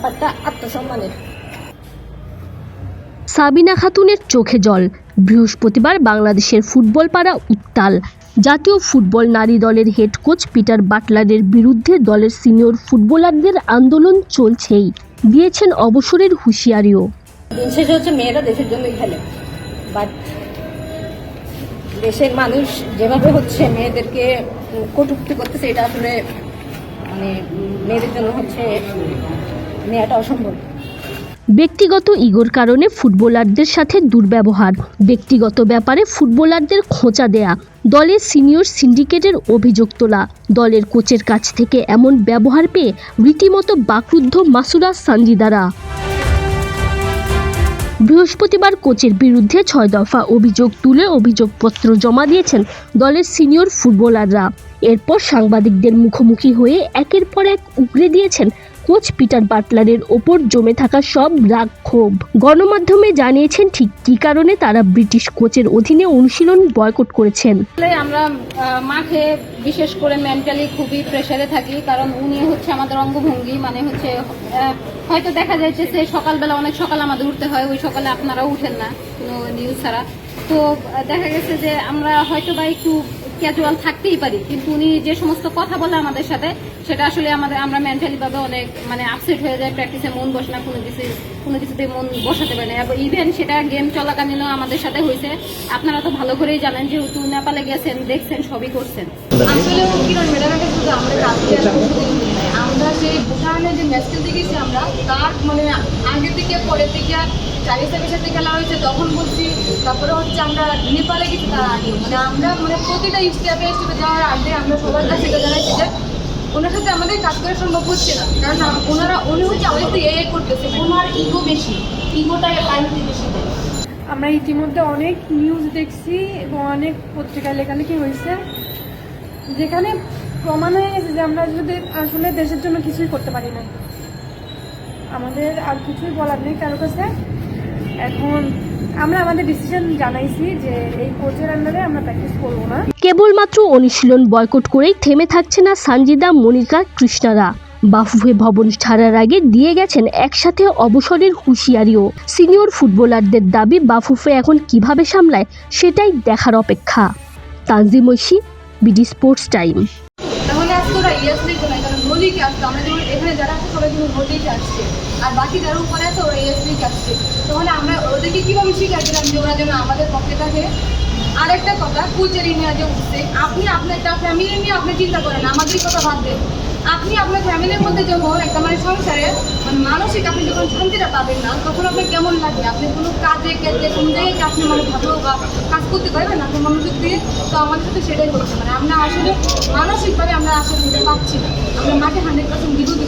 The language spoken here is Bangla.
ব্যাপারটা আত্মসম্মানের। সাবিনা খাতুনের চোখে জল। বৃহস্পতিবার বাংলাদেশের ফুটবল পাড়া উত্তাল। জাতীয় ফুটবল নারী দলের হেড কোচ পিটার বাটলারের বিরুদ্ধে দলের সিনিয়র ফুটবলারদের আন্দোলন চলছেই। দিয়েছেন অবসরের হুঁশিয়ারিও। দিন শেষে হচ্ছে মেয়েরা দেশের জন্যই খেলে। বাট দেশের মানুষ যেভাবে হচ্ছে মেয়েদেরকে কটুক্তি করতেছে এটা আসলে মানে মেয়েদের জন্য হচ্ছে নেওয়াটা অসম্ভব। ব্যক্তিগত ইগোর কারণে ফুটবলারদের সাথে দুর্ব্যবহার, ব্যক্তিগত ব্যাপারে ফুটবলারদের খোঁচা দেয়া দলের সিনিয়র সিন্ডিকেটের অভিযোগ তোলা, দলের কোচের কাছ থেকে এমন ব্যবহার পেয়ে রীতিমতো বাকরুদ্ধ মাসুরা সানজিদারা। বৃহস্পতিবার কোচের বিরুদ্ধে ছয় দফা অভিযোগ তুলে অভিযোগপত্র জমা দিয়েছেন দলের সিনিয়র ফুটবলাররা। এরপর সাংবাদিকদের মুখোমুখি হয়ে একের পর এক উগড়ে দিয়েছেন কোচ পিটার বাটলারের ওপর জমে থাকা সব রাগ ক্ষোভ গণমাধ্যমে জানিয়েছেন ঠিক কী কারণে তারা ব্রিটিশ কোচের অধীনে অনুশীলন বয়কট করেছেন। আমরা মাঠে বিশেষ করে মেন্টালি খুবই প্রেসারে থাকি, কারণ উনি হচ্ছে আমাদের অঙ্গভঙ্গি মানে হচ্ছে হয়তো দেখা যাচ্ছে যে সকালবেলা, অনেক সকাল আমাদের উঠতে হয়, ওই সকালে আপনারাও উঠেন না কোনো নিউজ ছাড়া। তো দেখা গেছে যে আমরা হয়তো বা একটু ক্যাজুয়াল থাকতেই পারি, কিন্তু উনি যে সমস্ত কথা বলে আমাদের সাথে, সেটা আসলে আমাদের, আমরা মেন্টালি ভাবে অনেক মানে আপসেট হয়ে যায় প্র্যাকটিসে মন বসে না, কোনো কিছু, কোনো কিছুতে মন বসাতে পারে না এবং ইভেন সেটা গেম চলাকালীনও আমাদের সাথে হয়েছে আপনারা তো ভালো করেই জানেন, যেহেতু নেপালে গেছেন, দেখছেন, সবই করছেন আসলে কিরণ ম্যাডামের কাছে। আমরা ভুটানে যে ম্যাচ দেখেছি আমরা, তার মানে আগের থেকে পরের থেকে চারি সাথে খেলা হয়েছে, তখন বলছি, তারপরে হচ্ছে আমরা নেপালে গেছি তার আগে। মানে আমরা মানে প্রতিটা স্টেপে স্টেপে যাওয়ার আগে আমরা সবার কাছে এটা জানাইছি যে, ওনার সাথে আমাদের কাজ করা সম্ভব হচ্ছে না। কারণ ওনারা, উনি হচ্ছে আমাদের এ করতেছে। ওনার ইগো বেশি ইগোটা প্রায়োরিটি বেশি আমরা ইতিমধ্যে অনেক নিউজ দেখছি এবং অনেক পত্রিকায় লেখালেখি হয়েছে, যেখানে প্রমাণ হয়ে গেছে যে আমরা যদি আসলে দেশের জন্য কিছুই করতে পারি না। আমাদের আর কিছুই বলার নেই কারও কাছে। এখন আমরা আমাদের ডিসিশন জানাইছি যে এই কোচের আন্ডারে আমরা প্র্যাকটিস করব না। কেবলমাত্র অনুশীলন বয়কট করেই থেমে থাকছে না সানজিদা, মনিকা, কৃষ্ণারা। বাফুফে ভবন ছাড়ার আগে দিয়ে গেছেন একসাথে অবসরের হুঁশিয়ারিও। সিনিয়র ফুটবলারদের দাবি বাফুফে এখন কীভাবে সামলায় সেটাই দেখার অপেক্ষা। Tanzim Oishi, BD sports time. ওরা ইয়েস লিখবে না কারণ নদীকে আসতো আমরা যেমন এখানে যারা আছে, সবাই কিন্তু নদীকে আসছে। আর বাকি যারা উপরে আছে, ওরা ইয়েস লিখে আসছে। তাহলে আমরা ওদেরকে কীভাবে শিখাচ্ছিলাম যে ওরা যেন আমাদের পক্ষে থাকে? আরেকটা কথা কুচের নিয়ে যে উঠছে আপনি আপনার একটা ফ্যামিলি নিয়ে আপনি চিন্তা করেন, আমাদের কথা ভাববেন। আপনি আপনার ফ্যামিলির মধ্যে যখন একটা মানে সংসারে মানে মানসিক আপনি যখন শান্তিটা পাবেন না, তখন আপনার কেমন লাগে? আপনি কোনো কাজে ক্ষেত্রে কোন জায়গায় আপনি মানে ভালো বা কাজ করতে পারবেন আপনি মনোযোগ দিয়ে? তো আমাদের সাথে সেটাই হচ্ছে। মানে আমরা আসলে মানসিকভাবে আমরা আসলে পারছি না। আমরা মাঠে হান্ড্রেড পার্সেন্ট বিরোধী